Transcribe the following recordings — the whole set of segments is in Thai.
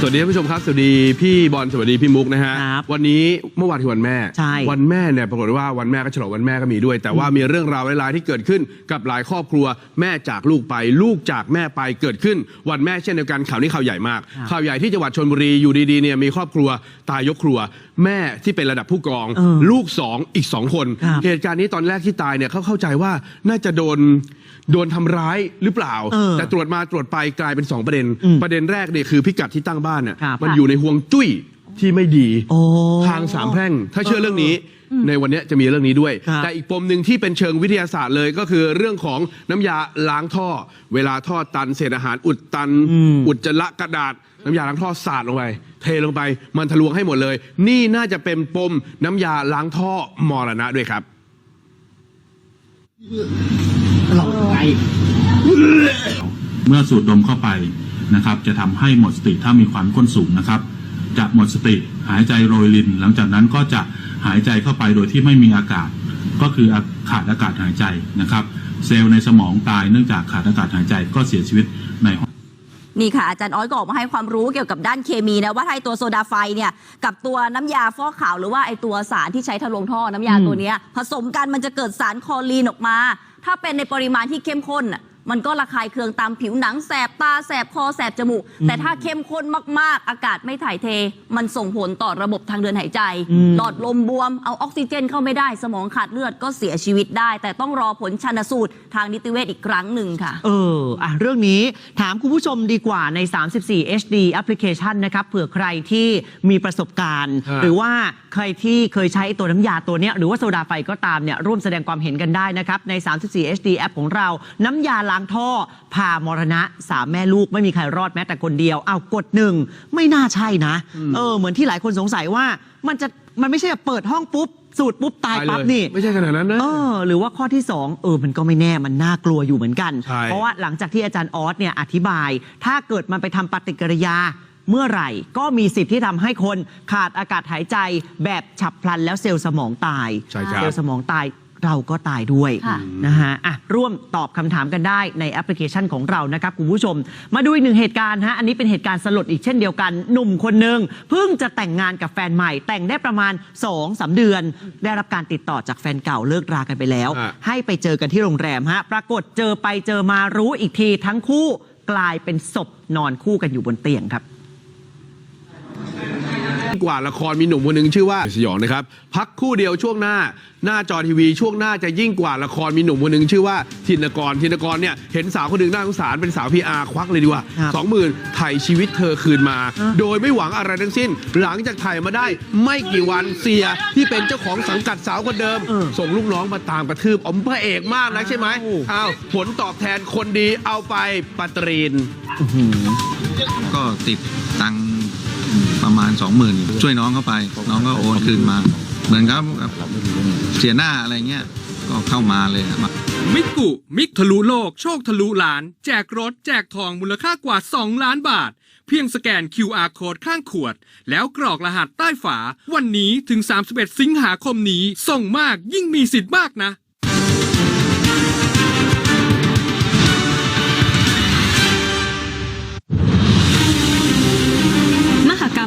สวัสดีท่านผู้ชมครับ สวัสดีพี่บอลสวัสดีพี่มุกนะฮะครับวันนี้เมื่อวานคือวันแม่ ใช่วันแม่เนี่ยปรากฏว่าวันแม่ก็ฉลองวันแม่ก็มีด้วย แต่ว่ามีเรื่องราวหลายๆที่เกิดขึ้นกับหลายครอบครัว แม่จากลูกไปลูกจากแม่ไปเกิดขึ้น วันแม่เช่นเดียวกันข่าวนี้ข่าวใหญ่มากครับข่าวใหญ่ที่จังหวัดชนบุรีอยู่ดีๆเนี่ยมีครอบครัวตายยกครัว แม่ที่เป็นระดับผู้กอง เออลูกสองอีกสองคน ครับเหตุการณ์นี้ตอนแรกที่ตายเนี่ยเขาเข้าใจว่าน่าจะโดนโดนทำร้ายหรือเปล่า เออแต่ตรวจมาตรวจไปกลายเป็นสองประเด็น อืมประเด็นแรกเนี่ยคือพิกัดที่ตั้งบ้านเนี่ยครับมันอยู่ในห่วงจุ้ยที่ไม่ดี โอ้ทางสามแพร่ง ถ้าเชื่อเรื่องนี้ ในวันนี้จะมีเรื่องนี้ด้วย ครับแต่อีกปมหนึ่งที่เป็นเชิงวิทยาศาสตร์เลยก็คือเรื่องของน้ำยาล้างท่อ เวลาท่อตันเศษอาหารอุดตัน อืม อุจจาระกระดาษ น้ำยาล้างท่อสาดลงไป เทลงไปมันทะลวงให้หมดเลย นี่น่าจะเป็นปมน้ำยาล้างท่อมรณะด้วยครับเมื่อสูดดมเข้าไปนะครับ จะทำให้หมดสติถ้ามีความข้นสูงนะครับ จะหมดสติหายใจโรยริน หลังจากนั้นก็จะ หายใจเข้าไปโดยที่ไม่มีอากาศ ก็คือขาดอากาศหายใจนะครับ เซลล์ในสมองตายเนื่องจากขาดอากาศหายใจก็เสียชีวิตในห้องนี่ค่ะอาจารย์อ้อยก็ออกมาให้ความรู้เกี่ยวกับด้านเคมีนะว่าถ้าไอตัวโซดาไฟเนี่ยกับตัวน้ำยาฟอกขาวหรือว่าไอตัวสารที่ใช้ทะลวงท่อน้ำยาตัวนี้ผสมกันมันจะเกิดสารคอลีนออกมา ถ้าเป็นในปริมาณที่เข้มข้น มันก็ระคายเคืองตามผิวหนังแสบตาแสบคอแสบจมูก แต่ถ้าเข้มข้นมากๆ อากาศไม่ถ่ายเท มันส่งผลต่อระบบทางเดินหายใจอืมหลอดลมบวม เอาออกซิเจนเข้าไม่ได้สมองขาดเลือดก็เสียชีวิตได้ แต่ต้องรอผลชันสูตรทางนิติเวชอีกครั้งหนึ่งค่ะ เอออะเรื่องนี้ถามคุณผู้ชมดีกว่าใน 34 HD แอปพลิเคชันนะครับเผื่อใครที่มีประสบการณ์ฮะหรือว่าใครที่เคยใช้ตัวน้ำยาตัวเนี้ยหรือว่าโซดาไฟก็ตามเนี่ยร่วมแสดงความเห็นกันได้นะครับใน 34 HD แอปของเราน้ำยาล้างท่อ พามรณะสามแม่ลูกไม่มีใครรอดแม้แต่คนเดียวเอาวกดหนึ่งไม่น่าใช่นะ เออ เหมือนที่หลายคนสงสัยว่ามันจะมันไม่ใช่แบบเปิดห้องปุ๊บ สูตรปุ๊บ ตายตายปั๊บเลยนี่ ไม่ใช่ขนาดนั้นนะ เออหรือว่าข้อที่ 2 เออ มันก็ไม่แน่มันน่ากลัวอยู่เหมือนกัน ใช่ เพราะว่าหลังจากที่อาจารย์ออสเนี่ยอธิบาย ถ้าเกิดมันไปทำปฏิกิริยาเมื่อไหร่ ก็มีสิทธิ์ที่ทำให้คนขาดอากาศหายใจแบบฉับพลันแล้วเซลล์สมองตาย ใช่ครับ เซลล์สมองตาย เราก็ตายด้วยค่ะนะฮะอะร่วมตอบคำถามกันได้ในแอปพลิเคชันของเรานะครับคุณผู้ชม มาดูอีกหนึ่งเหตุการณ์ฮะอันนี้เป็นเหตุการณ์สลดอีกเช่นเดียวกันหนุ่มคนหนึ่งเพิ่งจะแต่งงานกับแฟนใหม่ แต่งได้ประมาณ2อสาเดือน ได้รับการติดต่อจากแฟนเก่าเลิกรากันไปแล้ว อะ ให้ไปเจอกันที่โรงแรมฮะ ปรากฏเจอไปเจอมารู้อีกทีทั้งคู่กลายเป็นศพนอนคู่กันอยู่บนเตียงครับ กว่าละครมีหนุ่มคนหนึ่งชื่อว่าสยองนะครับ พักครู่เดียวช่วงหน้า หน้าจอทีวีช่วงหน้าจะยิ่งกว่าละครมีหนุ่มคนหนึ่งชื่อว่าทินกรทินกรเนี่ยเห็นสาวคนหนึ่งน่าสงสารเป็นสาวพีอาร์ควักเลยดีกว่าครับสองหมื่นไถ่ชีวิตเธอคืนมาอะโดยไม่หวังอะไรทั้งสิ้น หลังจากถ่ายมาได้ไม่กี่วันเสียที่เป็นเจ้าของสังกัดสาวคนเดิมเออส่งลูกน้องมาตามกระทืบอมพระเอกมากนะใช่ไหมอ้าวอ้าวผลตอบแทนคนดีเอาไปปาตรีนก็ติดตังค์ประ มาณสองหมื่นช่วยน้องเข้าไป น้องก็โอนคืนมา เหมือนครับเสียหน้าอะไรเงี้ยก็เข้ามาเลยอะมิกุ มิกทะลุโลก โชคทะลุล้าน แจกรถ แจกทองมูลค่ากว่า 2 ล้านบาท เพียงสแกน QR Code ข้างขวด แล้วกรอกรหัสใต้ฝา วันนี้ถึง 31 สิงหาคมนี้ ส่งมากยิ่งมีสิทธิ์มากนะ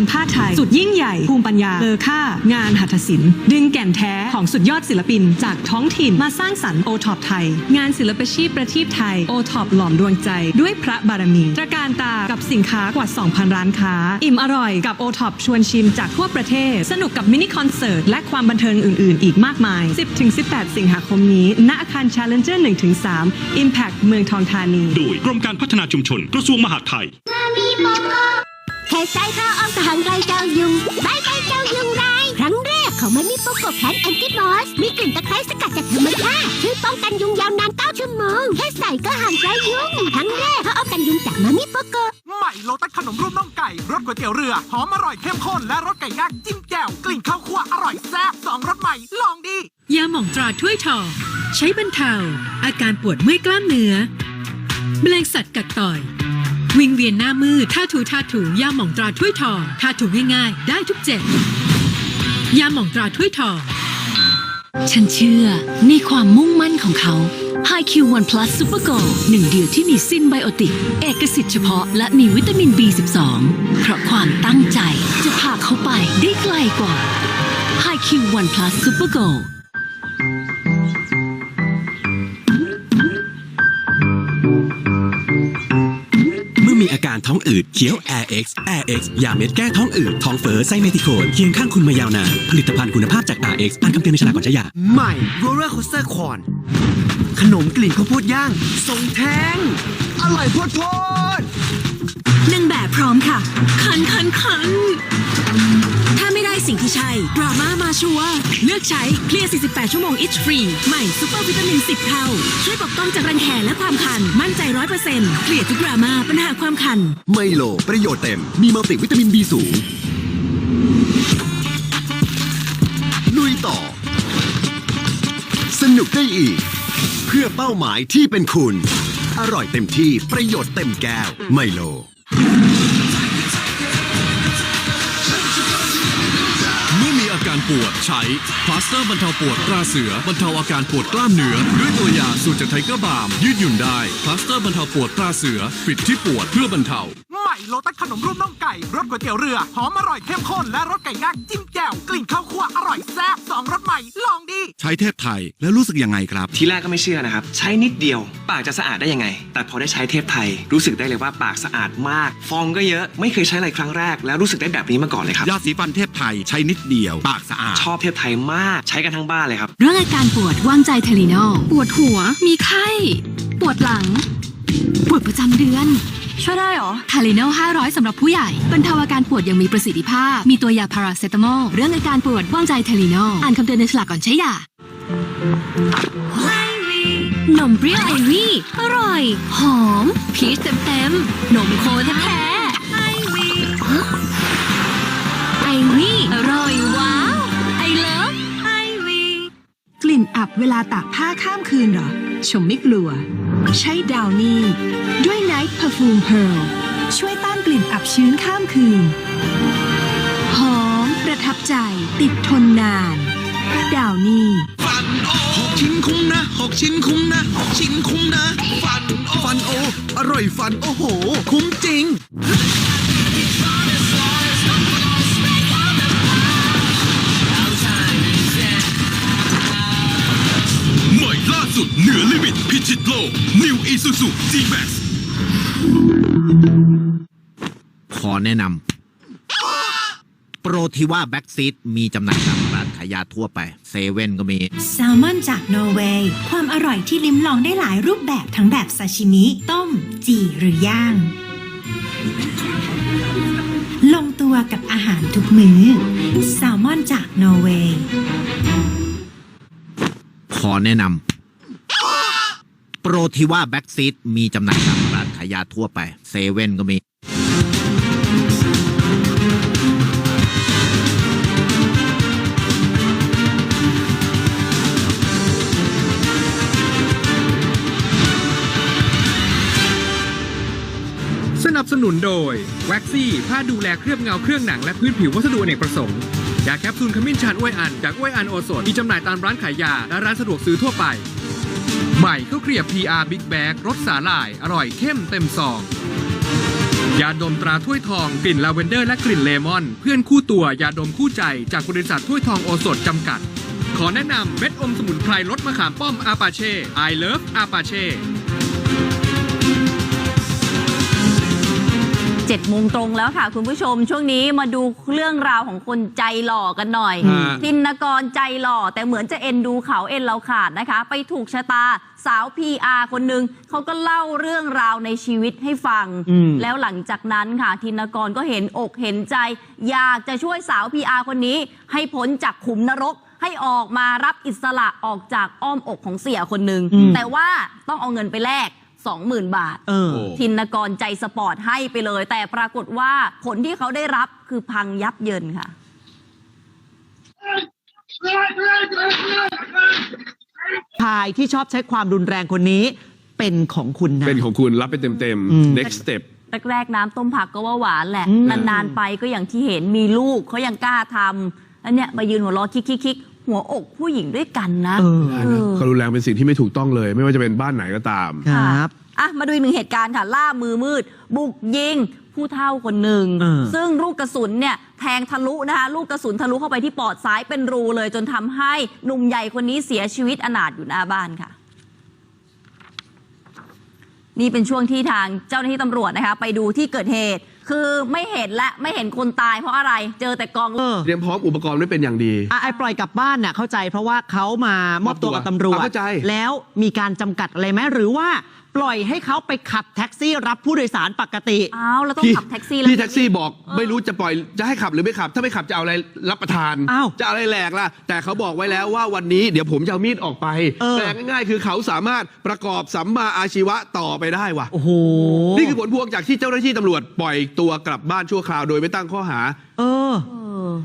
มหกรรมผ้าไทย สุดยิ่งใหญ่ภูมิปัญญาเลอค่า งานหัตถศิลป์ ดึงแก่นแท้ของสุดยอดศิลปิน จากท้องถิ่นมาสร้างสรรค์โอท็อปไทย งานศิลปชีพประทีปไทยโอท็อปหลอมดวงใจ ด้วยพระบารมีตระการตากับสินค้ากว่า 2,000 ร้านค้า อิ่มอร่อยกับโอท็อปชวนชิมจากทั่วประเทศ สนุกกับมินิคอนเสิร์ตและความบันเทิงอื่น ๆ อีกมากมาย 10-18 สิงหาคมนี้ณอาคาร Challenger 1-3 Impact เมืองทองธานี โดยกรมการพัฒนาชุมชนกระทรวงมหาดไทย แค่ใส่ผ้าอ้อมก็ห่างไกลเจ้ายุงบายบายเจ้ายุงไรายครั้งแรกของมันมีโปรโกแพนแอนติบอส มีกลิ่นตะไคร้สกัดจากธรรมชาติช่วยป้องกันยุงยาวนาน9ชั่วโมงแค่ใส่ก็ห่างไกลยุงครั้งแรกผ้าอ้อมกันยุงจากมามิโปโกใหม่โลตัสขนมรูปน่องไก่รสก๋วยเตี๋ยวเรือหอมอร่อยเข้มข้นและรสไก่ย่างจิ้มแจ่วกลิ่นข้าวคั่วอร่อยแซ่บสองรสใหม่ลองดียาหม่องตราถ้วยทองใช้บรรเทาอาการปวดเมื่อยกล้ามเนื้อแมลงสัตว์กัดต่อย วิงเวียนหน้ามืดท่าถูท่าถูยาหม่องตราถ้วยทองท่าถูง่ายๆ ได้ทุกเจ็บยาหม่องตราถ้วยทอง ฉันเชื่อในความมุ่งมั่นของเขา HiQ One Plus Super Go หนึ่งเดียวที่มีซินไบโอติก เอกสิทธิ์เฉพาะและมีวิตามิน B12 เพราะความตั้งใจจะพาเขาไปได้ไกลกว่า HiQ One Plus Super Go การท้องอืดเคี้ยว Air X Air X ยาเม็ดแก้ท้องอืดท้องเฟ้อไส้เมทิโคนเคียงข้างคุณมายาวนานผลิตภัณฑ์คุณภาพจาก Air X อ่านคำเตือนในฉลากก่อนใช้ยาใหม่โรลเลอร์โคสเตอร์คอนขนมกลิ่นข้าวโพดย่างทรงแท้งอร่อยโพดโพดนางแบบพร้อมค่ะ คันคันคันถ้าไม่ได้ สิ่งที่ใช่ดราม่ามาชัวร์เลือกใช้เคลียร์ 48 ชั่วโมง itch free ใหม่ซูเปอร์วิตามิน 10 เท่า ช่วยปกป้องจากรังแคและความคัน มั่นใจ 100%เคลียร์ทุกดราม่าปัญหาความคัน ไมโล ประโยชน์เต็ม มีมัลติวิตามิน B สูงลุยต่อ สนุกได้อีก เพื่อเป้าหมายที่เป็นคุณ อร่อยเต็มที่ประโยชน์เต็มแก้วไมโล การปวด ใช้พลาสเตอร์บรรเทาปวดตราเสือบรรเทาอาการปวดกล้ามเนื้อด้วยตัวยาสูตรจากไทเกอร์บาม ยืดหยุ่นได้พลาสเตอร์บรรเทาปวดตราเสือปิดที่ปวดเพื่อบรรเทา ม่โลตัสขนมรูปน่องไก่รสก๋วยเตี๋ยวเรือหอมอร่อยเข้มข้นและรสไก่ย่างจิ้มแจ่วกลิ่นข้าวคั่วอร่อยแซ่บสองรสใหม่ลองดี ใช้เทพไทยแล้วรู้สึกยังไงครับ ทีแรกก็ไม่เชื่อนะครับ ใช้นิดเดียว ปากจะสะอาดได้ยังไง แต่พอได้ใช้เทพไทย รู้สึกได้เลยว่าปากสะอาดมาก ฟองก็เยอะไม่เคยใช้อะไรครั้งแรก แล้วรู้สึกได้แบบนี้มาก่อนเลยครับยาสีฟันเทพไทยใช้นิดเดียว ปากสะอาดชอบเทพไทยมากใช้กันทั้งบ้านเลยครับ เรื่องอาการปวดวางใจเทลีนอลปวดหัว มีไข้ ปวดหลัง ปวดประจำเดือน ช่วยได้เหรอทาลิโน500 สำหรับผู้ใหญ่บรรเทาอาการปวดอย่างมีประสิทธิภาพ มีตัวยาพาราเซตามอล เรื่องอาการปวดว่างใจเทลิโนอ่านคำเตือนในฉลากก่อนใช้ยานมเปรี้ยวไอวี่ อร่อย หอม พีชเต็มๆนมโคแท้ๆไอวี่ไอวี่ อร่อยว้าวไอเลิฟไอวี่ กลิ่นอับเวลาตากผ้าข้ามคืนเหรอ ชมไม่กลัว ใช้ดาวนี่ด้วย Night Perfume Pearl ช่วยต้านกลิ่นอับชื้นข้ามคืน หอมประทับใจติดทนนาน ดาวนี่หกชิ้นคุ้มนะหกชิ้นคุ้มนะหกชิ้นคุ้มนะ ฟันโอฟันโอ อร่อยฟันโอ้โห คุ้มจริง เหนือลิมิตพิชิตโลก New Isuzu G-Max ขอแนะนำโปรที่ว่าแบ็กซีดมีจำหน่ายตามร้านขายยาทั่วไป เซเว่นก็มี แซลมอนจากนอร์เวย์ ความอร่อยที่ลิ้มลองได้หลายรูปแบบทั้งแบบซาชิมิ ต้ม จี่หรือย่าง ลงตัวกับอาหารทุกมื้อ แซลมอนจากนอร์เวย์ ขอแนะนำ โปรที่ว่าแบ็กซีดมีจำหน่ายตามร้านขายยาทั่วไปเซเว่นก็มีสนับสนุนโดยแว็กซี่ผ้าดูแลเคลือบเงาเครื่องหนังและพื้นผิววัสดุอเนกประสงค์ ยาแคปซูลขมิ้นชันอ้วยอัน จากอ้วยอันโอสถมีจำหน่ายตามร้านขายยา และร้านสะดวกซื้อทั่วไป ใหม่ข้าวเกรียบ PR Big Bag รสสาหร่าย อร่อยเข้มเต็มซอง ยาดมตราถ้วยทองกลิ่นลาเวนเดอร์และกลิ่นเลมอน เพื่อนคู่ตัวยาดมคู่ใจจากบริษัทถ้วยทองโอสถจำกัด ขอแนะนำเม็ดอมสมุนไพรรสมะขามป้อมอาปาเช่ I love อาปาเช่ เจ็ดโมงตรงแล้วค่ะ คุณผู้ชมช่วงนี้มาดูเรื่องราวของคนใจหล่อกันหน่อยฮะ ทินกรใจหล่อ แต่เหมือนจะเอ็นดูเขาเอ็นเราขาดนะคะ ไปถูกชะตาสาว PR คนหนึ่งเขาก็เล่าเรื่องราวในชีวิตให้ฟัง อืม แล้วหลังจากนั้นค่ะทินกรก็เห็นอกเห็นใจ อยากจะช่วยสาว PR คนนี้ ให้พ้นจากขุมนรก ให้ออกมารับอิสระออกจากอ้อมอกของเสียคนหนึ่งอืมแต่ว่าต้องเอาเงินไปแลก 20,000 บาท เออโอ้ทินกรใจสปอร์ตให้ไปเลย แต่ปรากฏว่าผลที่เขาได้รับคือพังยับเยินค่ะ ชายที่ชอบใช้ความรุนแรงคนนี้เป็นของคุณนะ เป็นของคุณรับไปเต็มอืม ๆ next step แรกๆน้ำต้มผักก็ว่าหวานแหละ อืม นาน ๆ ไปก็อย่างที่เห็นมีลูกเขายังกล้าทำแล้วเนี่ยมายืนหัวเราะคิกคิกคิก หัวอกผู้หญิงด้วยกันนะ เออเออความรุนแรงเป็นสิ่งที่ไม่ถูกต้องเลย ไม่ว่าจะเป็นบ้านไหนก็ตาม ครับ อะ มาดูอีกหนึ่งเหตุการณ์ค่ะ ล่ามือมืด บุกยิง ผู้เฒ่าคนหนึ่ง เออ ซึ่งลูกกระสุนเนี่ยแทงทะลุนะคะ ลูกกระสุนทะลุเข้าไปที่ปอดซ้ายเป็นรูเลย จนทำให้หนุ่มใหญ่คนนี้เสียชีวิตอนาถอยู่หน้าบ้านค่ะ นี่เป็นช่วงที่ทางเจ้าหน้าที่ตำรวจนะคะ ไปดูที่เกิดเหตุ คือไม่เห็นและไม่เห็นคนตายเพราะอะไร เจอแต่กองเออเตรียมพร้อมอุปกรณ์ไว้เป็นอย่างดี อะไอ้ปล่อยกลับบ้านน่ะเข้าใจเพราะว่าเขามามอบตัวกับตำรวจ อะเข้าใจ แล้วมีการจำกัดอะไรไหมหรือว่า ปล่อยให้เขาไปขับแท็กซี่รับผู้โดยสารปกติ อ้าวเราต้องขับแท็กซี่แล้วพี่แท็กซี่บอก ไม่รู้จะปล่อยจะให้ขับหรือไม่ขับ ถ้าไม่ขับจะเอาอะไรรับประทาน อ้าวจะเอาอะไรแหลกล่ะ แต่เขาบอกไว้แล้วว่าวันนี้เดี๋ยวผมจะเอามีดออกไปเออแปลง่ายๆ คือเขาสามารถประกอบสัมมาอาชีวะต่อไปได้ว่ะ โอ้โห นี่คือผลพวงจากที่เจ้าหน้าที่ตำรวจปล่อยตัวกลับบ้านชั่วคราวโดยไม่ตั้งข้อหา เออ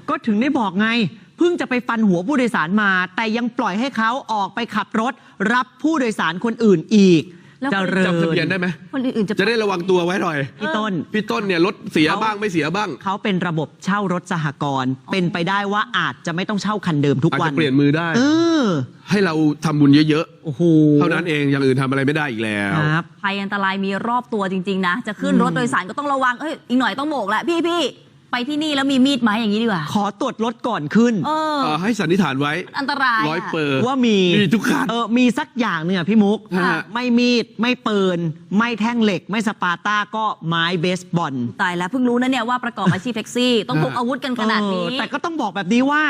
ก็ถึงได้บอกไง เพิ่งจะไปฟันหัวผู้โดยสารมา แต่ยังปล่อยให้เขาออกไปขับรถ รับผู้โดยสารคนอื่นอีก แล้วเจริญจำทะเบียนได้ไหมคนอื่นๆจะ จะได้ระวังตัวไว้หน่อย พี่ต้น พี่ต้นเนี่ยรถเสียบ้างไม่เสียบ้างเขาเป็นระบบเช่ารถสหกรณ์เป็นไปได้ว่าอาจจะไม่ต้องเช่าคันเดิมทุกอาจวัจะนเปลี่ยนมือได้ เออให้เราทำบุญเยอะโอ้โหๆ เท่านั้นเองอย่างอื่นทำอะไรไม่ได้อีกแล้ว ครับ ภัยอันตรายมีรอบตัวจริง ๆ นะ จะขึ้นรถโดยสารก็ต้องระวังเอ้ยอีกหน่อยต้องโบกแหละพี่พี่ ไปที่นี่แล้วมีมีดไหมอย่างนี้ดีกว่า ขอตรวจรถก่อนขึ้น เออ เอ่อให้สันนิษฐานไว้อันตรายร้อยะ เปอร์ว่ามีมีทุกคัน เออมีสักอย่างหนึ่งอะพี่มุก ฮะ ไม่มีด ไม่ปืน ไม่แท่งเหล็ก ไม่สปาร์ต้าก็ไม้เบสบอลตายแล้วเพิ่งรู้นะเนี่ยว่าประกอบอาชีพแท็กซี่ ต้องพกอาวุธกันขนาดนี้ เออแต่ก็ต้องบอกแบบนี้ว่า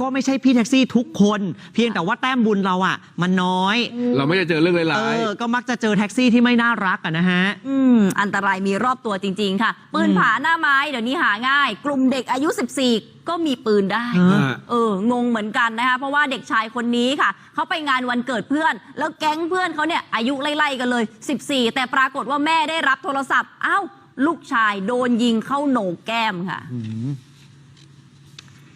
ก็ไม่ใช่พี่แท็กซี่ทุกคน เพียงแต่ว่าแต้มบุญเราอะมันน้อย เราไม่ได้เจอเรื่องเอร้ายอ ก็มักจะเจอแท็กซี่ที่ไม่น่ารักอะนะฮะ อืม อันตรายมีรอบตัวจริง ๆ ค่ะ ปืนผาหน้าไม้เดี๋ยวนี้หาง่าย กลุ่มเด็กอายุ 14 ก็มีปืนได้ฮะเอองงเหมือนกันนะคะ เพราะว่าเด็กชายคนนี้ค่ะ เขาไปงานวันเกิดเพื่อน แล้วแก๊งเพื่อนเขาเนี่ยอายุไล่ๆกันเลย 14 แต่ปรากฏว่าแม่ได้รับโทรศัพท์ อ้าว ลูกชายโดนยิงเข้าโหนกแก้มค่ะ อืม